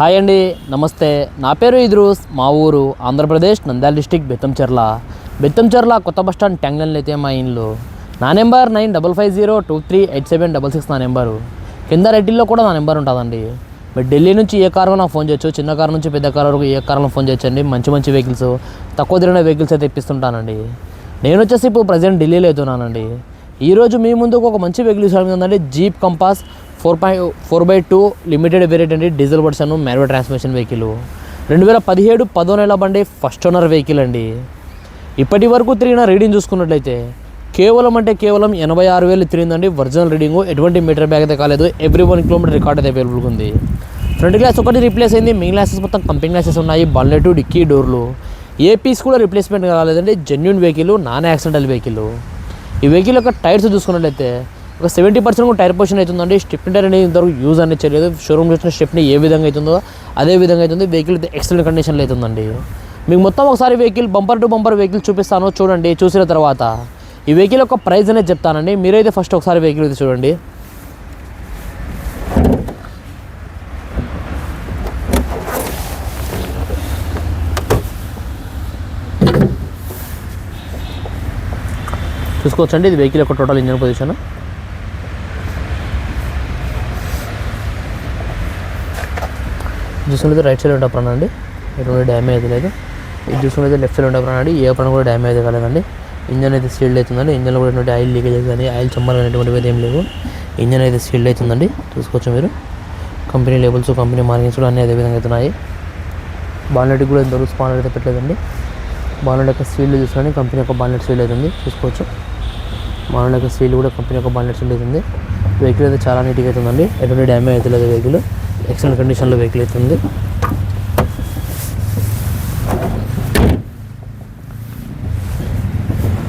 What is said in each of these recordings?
Hi అండి నమస్తే. నా పేరు ఇద్రూస్ మా ఊరు ఆంధ్రప్రదేశ్ నంద్యాల డిస్టిక్ బెత్తంచెర్ల బెత్తంచెర్ల కొత్త బస్ స్టాండ్ ట్యాంగ్లైన్లో అయితే మా ఇల్లు. నా number nine double five zero two three eight seven double six నా నెంబరు. కింద రెడ్డిల్లో కూడా నా నెంబర్ ఉంటుందండి. మీరు ఢిల్లీ నుంచి ఏ కారు నాకు ఫోన్ చేయొచ్చు చిన్న కారు నుంచి పెద్ద కారు వరకు ఏ కారులో ఫోన్ చేయొచ్చండి. మంచి మంచి వెహికల్స్ తక్కువ తిరిగిన వెహికల్స్ అయితే ఇప్పిస్తుంటానండి. నేను వచ్చేసి ఇప్పుడు ప్రజెంట్ ఢిల్లీలో అవుతున్నానండి. ఈరోజు మీ ముందుకు ఒక మంచి వెహికల్ ఇష్టం ఉందండి Jeep Compass four point four by two limited variant అండి diesel version manual transmission vehicle. రెండు వేల పదిహేడు పదో నెల బండి ఫస్ట్ ఓనర్ వెహికల్ అండి. ఇప్పటి వరకు తిరిగిన రీడింగ్ చూసుకున్నట్లయితే కేవలం అంటే కేవలం ఎనభై ఆరు వేలు తిరిగిందండి. ఒరిజినల్ రీడింగ్ ఎటువంటి మీటర్ బ్యాగ్ అయితే కాలేదు. ఎవ్రీ వన్ కిలోమీటర్ రికార్డ్ అయితే అవైలబుల్గా ఉంది. ఫ్రంట్ గ్లాస్ ఒకటి రీప్లేస్ అయింది. మిగిలిన గ్లాసెస్ మొత్తం కంపెనీ గ్లాసెస్ ఉన్నాయి. బల్లెట్ డిక్కీ డోర్లు ఏ పీస్ కూడా రిప్లేస్మెంట్ కాలేదండి. Genuine vehicle non accidental vehicle ఈ వెహికల్ యొక్క టైర్స్ చూసుకున్నట్లయితే ఒక సెవెంటీ పర్సెంట్ కూడా టైర్ పొజిషన్ అవుతుందండి. స్టెప్ని టైర్ అనేది ఇంతవరకు యూజ్ అనేది చేయలేదు. షోరూమ్ చూసిన స్టెప్ని ఏ విధంగా అవుతుందో అదే విధంగా అవుతుంది. వెహికల్ ఎక్సలెంట్ కండిషన్లో అవుతుందండి. మీకు మొత్తం ఒకసారి vehicle bumper to bumper vehicle చూపిస్తాను. చూడండి చూసిన తర్వాత. ఈ వెహికల్ యొక్క ప్రైస్ అనేది చెప్తానండి. మీరైతే ఫస్ట్ ఒకసారి వెహికల్ అయితే చూడండి. చూసుకోవచ్చండి. ఇది వెహికల్ యొక్క టోటల్ ఇంజన్ పొజిషన్ చూసుకుంటే రైట్ సైడ్ ఉండే ప్రాణం అండి. ఎటువంటి డ్యామేజ్ లేదు. ఇది చూసుకుంటే లెఫ్ట్ సైడ్ ఉండే ప్రాణం అండి. ఏ ప్రాణం కూడా డ్యామేజ్ కాలేదండి. ఇంజన్ అయితే సీల్డ్ అవుతుందండి. ఇంజన్లో కూడా ఎటువంటి ఆయిల్ లీకేజ్ కానీ ఆయిల్ చమ్మలు అనేటువంటివి ఏం లేవు. ఇంజన్ అయితే సీల్డ్ అవుతుందండి. చూసుకోవచ్చు మీరు. కంపెనీ లేబుల్స్ కంపెనీ మార్కింగ్స్ కూడా అన్ని అదే విధంగా అవుతున్నాయి బాన్లెట్ కూడా ఇంతవరకు స్పానర్ అయితే పెట్టలేదండి. బాన్లెట్ యొక్క సీల్ చూసుకోండి కంపెనీ యొక్క బాన్లెట్ సీల్ అవుతుంది చూసుకోవచ్చు. బాన్లెట్ యొక్క సీల్ కూడా కంపెనీ యొక్క బాన్లెట్ సీల్ అవుతుంది వెహికల్ అయితే చాలా నీట్గా అవుతుందండి ఎటువంటి డ్యామేజ్ అయితే లేదు వెహికల్ ఎక్సలెంట్ కండిషన్లో వెహికల్ అవుతుంది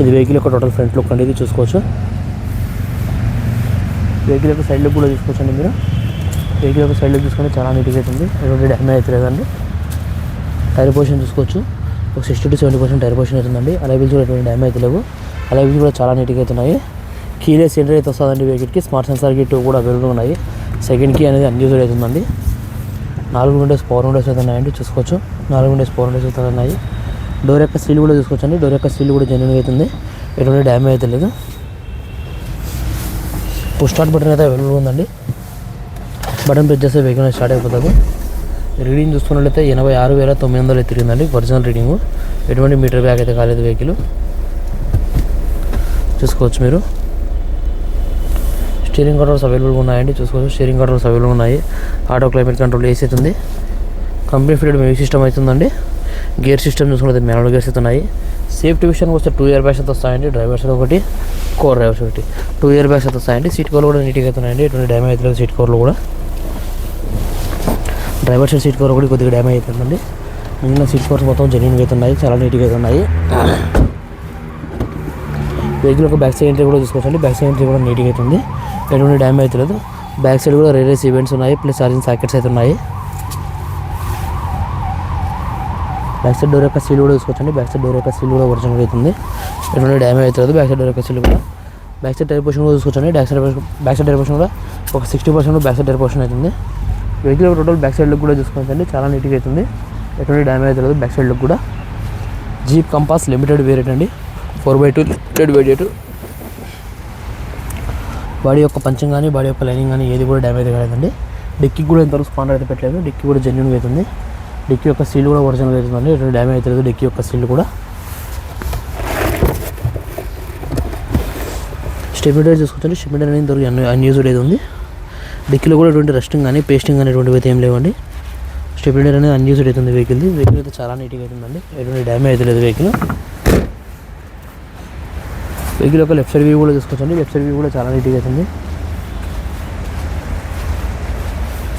ఇది వెహికల్ యొక్క టోటల్ ఫ్రంట్ లుక్ అనేది చూసుకోవచ్చు. వెహికల్ యొక్క సైడ్ లుక్ కూడా చూసుకోవచ్చండి మీరు. వెహికల్ యొక్క సైడ్ లుక్ చూసుకుంటే చాలా నీట్గా అవుతుంది ఎటువంటి డ్యామేజ్ అయితే లేదండి. టైర్ పొజిషన్ చూసుకోవచ్చు. ఒక sixty to seventy percent tyre position అవుతుందండి అలైబిల్స్ కూడా ఎటువంటి డ్యామేజ్ అయితే లేవు. అలైబిల్స్ కూడా చాలా నీట్గా అవుతున్నాయి కీలెస్ సెంటర్ అయితే వస్తుందండి వెహికల్కి స్మార్ట్ సెన్సార్ కిట్ కూడా అవైలబుల్ ఉన్నాయి. సెకండ్ కీ అనేది అన్యూజుడ్ అవుతుందండి. నాలుగు విండోస్ పవర్ విండోస్ అయితే ఉన్నాయండి చూసుకోవచ్చు. నాలుగు విండోస్ పవర్ విండోస్ అయితే ఉన్నాయి. డోర్ యొక్క సీల్ కూడా చూసుకోవచ్చు అండి డోర్ యొక్క సీల్ కూడా జెన్యున్ అవుతుంది. ఎటువంటి డ్యామేజ్ అయితే లేదు. పుష్ స్టార్ట్ బటన్ అయితే అవైలబుల్ ఉందండి. బటన్ ప్రెస్ చేస్తే వెహికల్ స్టార్ట్ అయిపోతుంది. రీడింగ్ చూసుకున్నట్లయితే ఎనభై ఆరు వేల తొమ్మిది వందలు తిరిగిందండి ఒరిజినల్ రీడింగ్ ఎటువంటి మీటర్ బ్యాగ్ అయితే కాలేదు వెహికల్ చూసుకోవచ్చు మీరు. స్టీరింగ్ కంట్రోల్స్ అవైలబుల్ ఉన్నాయండి. చూసుకోవచ్చు స్టీరింగ్ కంట్రోల్స్ అవైలబుల్ ఉన్నాయి. ఆటో క్లైమేట్ కంట్రోల్ ఏసీ ఉంది. కంపెనీ ఫిటెడ్ మ్యూజిక్ సిస్టమ్ అవుతుందండి. గేర్ సిస్టమ్ చూసుకుంటే మ్యానువల్ గేర్స్ అవుతున్నాయి సేఫ్టీ విషయానికి వస్తే టూ ఇయర్ బ్యాగ్స్ అయితే వస్తాయండి. డ్రైవర్స్ ఒకటి కోర్ డ్రైవర్స్ ఒకటి. టూ ఇయర్ బ్యాగ్స్ అయితే వస్తాయండి. సీట్ కవర్లు కూడా నీట్గా అవుతున్నాయండి ఎటువంటి డ్యామేజ్ అవుతుంది సీట్ కవర్లు కూడా. డ్రైవర్ సైడ్ సీట్ కవర్ కూడా కొద్దిగా డ్యామేజ్ అవుతుందండి మిగిలిన సీట్ కవర్స్ మొత్తం జెన్యున్గా అవుతున్నాయి చాలా నీట్గా అవుతున్నాయి వెహికల్ ఒక బ్యాక్ సైడ్ ఎంట్రీ కూడా చూసుకోవచ్చండి. బ్యాక్ సైడ్ ఎంట్రీ కూడా నీట్గా అవుతుంది ఎటువంటి డ్యామేజ్ అవుతలేదు బ్యాక్ సైడ్ కూడా రేరేస్ ఈవెంట్స్ ఉన్నాయి. ప్లస్ ఛార్జింగ్ సాకెట్స్ అయితే ఉన్నాయి. బ్యాక్ సైడ్ డోర్ యొక్క సీల్ కూడా చూసుకోవచ్చండి. బ్యాక్ సైడ్ డోర్ యొక్క సీల్ కూడా ఒరిజినల్ అవుతుంది ఎటువంటి డ్యామేజ్ అవుతుంది బ్యాక్ సైడ్ డోర్ యొక్క సీల్ కూడా. బ్యాక్ సైడ్ టైర్ పోర్షన్ కూడా చూసుకోవచ్చండి. Back side back side tyre portion కూడా ఒక sixty percent back side tyre portion అవుతుంది vehicle total back side look కూడా చూసుకోవచ్చండి. చాలా నీట్గా అవుతుంది ఎటువంటి డ్యామేజ్ అవుతుంది బ్యాక్ సైడ్ లుక్ కూడా. జీప్ కంపాస్ లిమిటెడ్ వేరేట్ అండి ఫోర్ బై టూ లెడ్ బై టూ. బాడీ యొక్క పంచం కానీ బాడీ యొక్క లైనింగ్ కానీ ఏది కూడా డ్యామేజ్ కాలేదండి. డిక్కీ కూడా ఇంతవరకు స్పాండర్ అయితే పెట్టలేదు. డిక్కీ కూడా జెన్యున్గా అవుతుంది డిక్కీ యొక్క సీల్ కూడా ఒరిజినల్ అవుతుందండి ఎటువంటి డ్యామేజ్ అవుతుంది డిక్కీ యొక్క సీల్ కూడా. స్టెబిలిటర్ చూసుకుంటే స్టెబిలిటర్ అనేది ఇంతవరకు అన్ అన్యూజ్డ్ అయితే ఉంది. డిక్కీలో కూడా ఎటువంటి రెస్టింగ్ కానీ పేస్టింగ్ కానీ ఎటువంటివి అయితే ఏం లేవండి. స్టెబిలిటర్ అనేది అన్యూజ్డ్ అవుతుంది వెహికల్ది వెహికల్ అయితే చాలా నీట్గా అవుతుందండి ఎటువంటి డ్యామేజ్ అయితే లేదు వెహికల్ వెహికల్ యొక్క లెఫ్ట్ సైడ్ వ్యూ కూడా చూసుకోవచ్చండి. లెఫ్ట్ సైడ్ వ్యూ కూడా చాలా నీట్గా అవుతుంది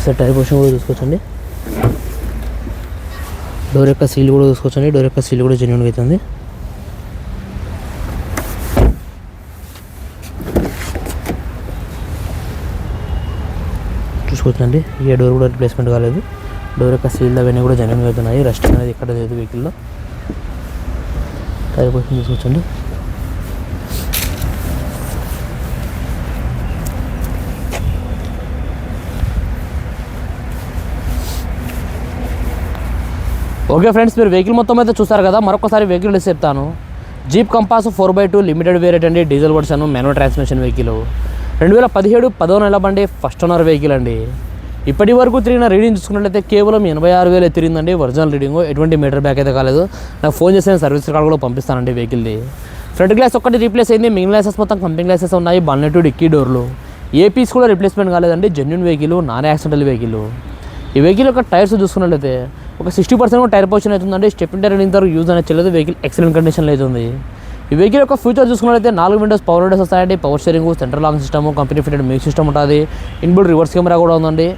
సార్ టైర్ పోషన్ కూడా చూసుకోవచ్చండి. డోర్ యొక్క సీల్ కూడా చూసుకోవచ్చండి. డోర్ యొక్క సీల్ కూడా జెన్యున్గా అవుతుంది. చూసుకోవచ్చండి. ఏ డోర్ కూడా రిప్లేస్మెంట్ కాలేదు. డోర్ యొక్క సీల్ అవన్నీ కూడా జెన్యున్గా అవుతున్నాయి. రెస్ట్ అనేది ఎక్కడ లేదు వెహికల్లో టైర్ పోషన్ చూసుకోవచ్చండి. ఓకే ఫ్రెండ్స్ మీరు వెహికల్ మొత్తం అయితే చూసారు కదా మరొకసారి వెహికల్ లిస్ట్ చెప్తాను. Jeep Compass four by two limited variant అండి diesel version manual transmission vehicle రెండు వేల పదిహేడు పదో నెల బండి ఫస్ట్ ఓనర్ వెహికల్ అండి. ఇప్పటి వరకు తిరిగిన రీడింగ్ చూసుకున్నట్లయితే కేవలం ఎనభై ఆరు వేలు తిరిగిందండి ఒరిజినల్ రీడింగ్ ఎటువంటి మీటర్ బ్యాక్ అయితే కాలేదు. నాకు ఫోన్ చేసిన సర్వీస్ కార్డు కూడా పంపిస్తానండి వెహికల్ది ఫ్రంట్ గ్లాస్ ఒక్కటి రీప్లేస్ అయింది మిగిలిన గ్లాసెస్ మొత్తం కంపెనీ గ్లాసెస్ ఉన్నాయి బన్నెట్ డిక్కీ డోర్లు ఏ పీస్ కూడా రిప్లేస్మెంట్ కాలేదండి genuine vehicle non accidental vehicle ఈ వెహికల్ యొక్క టైర్స్ చూసుకున్నట్లయితే ఒక సిక్స్టీ పర్సెంట్ టైర్ పొజిషన్ అవుతుందండి స్టెప్ టైర్ ఇంతవరకు యూజ్ అనేది చేయలేదు వెహికల్ ఎక్సలెంట్ కండిషన్లో అవుతుంది ఈ వెహికల్ యొక్క ఫ్యూచర్ చూసుకున్నట్లయితే నాలుగు విండోస్ పవర్ విండోస్ వస్తాయండి. Power steering central lock system company fitted music system ఉంటుంది. ఇన్బుల్ రివర్స్ కెమెరా కూడా ఉందండి.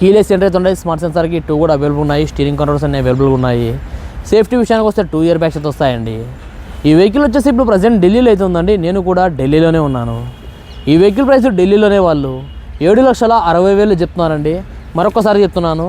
కీలెస్ సెంటర్ అయితే ఉన్నాయి స్మార్ట్ సెన్సార్కి టూ కూడా అవైలబుల్ ఉన్నాయి. స్టీరింగ్ కంట్రోల్స్ అన్ని అవైలబుల్ ఉన్నాయి. సేఫ్టీ విషయానికి వస్తే టూ ఇయర్ బ్యాగ్స్ అయితే వస్తాయండి. ఈ వెహికల్ వచ్చేసి ఇప్పుడు ప్రజెంట్ ఢిల్లీలో అయితే ఉందండి. నేను కూడా ఢిల్లీలోనే ఉన్నాను. ఈ వెహికల్ ప్రైస్ ఢిల్లీలోనే వాళ్ళు ఏడు లక్షల అరవై వేలు చెప్తున్నారండి. మరొకసారి చెప్తున్నాను.